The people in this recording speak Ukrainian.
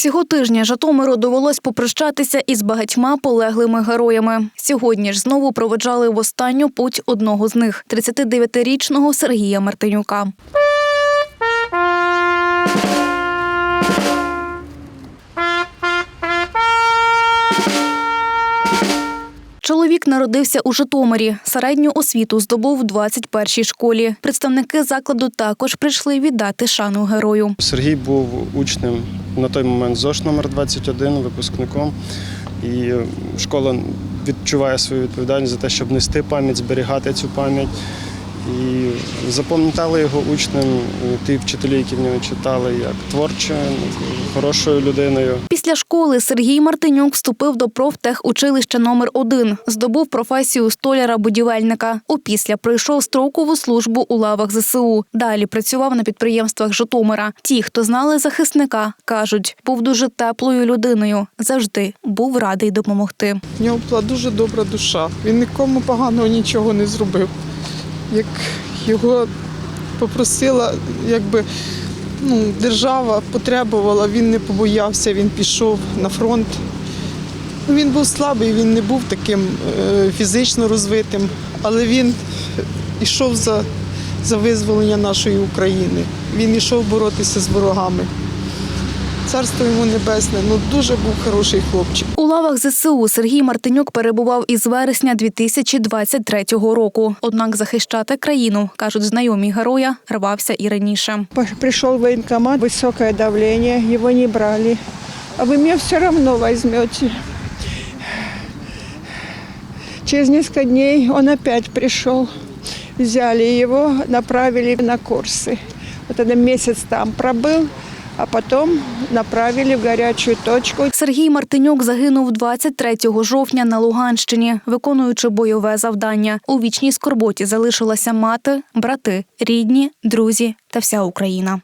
Цього тижня Житомиру довелось попрощатися із багатьма полеглими героями. Сьогодні ж знову проведжали в останню путь одного з них – 39-річного Сергія Мартинюка. Чоловік народився у Житомирі. Середню освіту здобув у 21-й школі. Представники закладу також прийшли віддати шану герою. Сергій був учнем на той момент ЗОШ номер 21 випускником. І школа відчуває свою відповідальність за те, щоб нести пам'ять, зберігати цю пам'ять. І запам'ятали його учнем ті вчителі, які в нього читали, як творчою, хорошою людиною. Після школи Сергій Мартинюк вступив до профтехучилища номер 1 здобув професію столяра-будівельника. Опісля пройшов строкову службу у лавах ЗСУ. Далі працював на підприємствах Житомира. Ті, хто знали захисника, кажуть, був дуже теплою людиною. Завжди був радий допомогти. В нього була дуже добра душа. Він нікому поганого нічого не зробив. Як його попросила, якби ну, держава потребувала, він не побоявся, він пішов на фронт. Він був слабий, він не був таким е, фізично розвитим, але він йшов за, за визволення нашої України. Він йшов боротися з ворогами Царство йому небесне, ну дуже був хороший хлопчик. У лавах ЗСУ Сергій Мартинюк перебував із вересня 2023 року. Однак захищати країну, кажуть знайомі героя, рвався і раніше. Пришел в военкомат, высокое давление, его не брали. А вы меня все равно возьмете. Через несколько дней он опять пришел. Взяли его, направили на курсы. Вот это месяц там пробыл, а потім направили в гарячу точку. Сергій Мартинюк загинув 23 жовтня на Луганщині, виконуючи бойове завдання. У вічній скорботі залишилася мати, брати, рідні, друзі та вся Україна.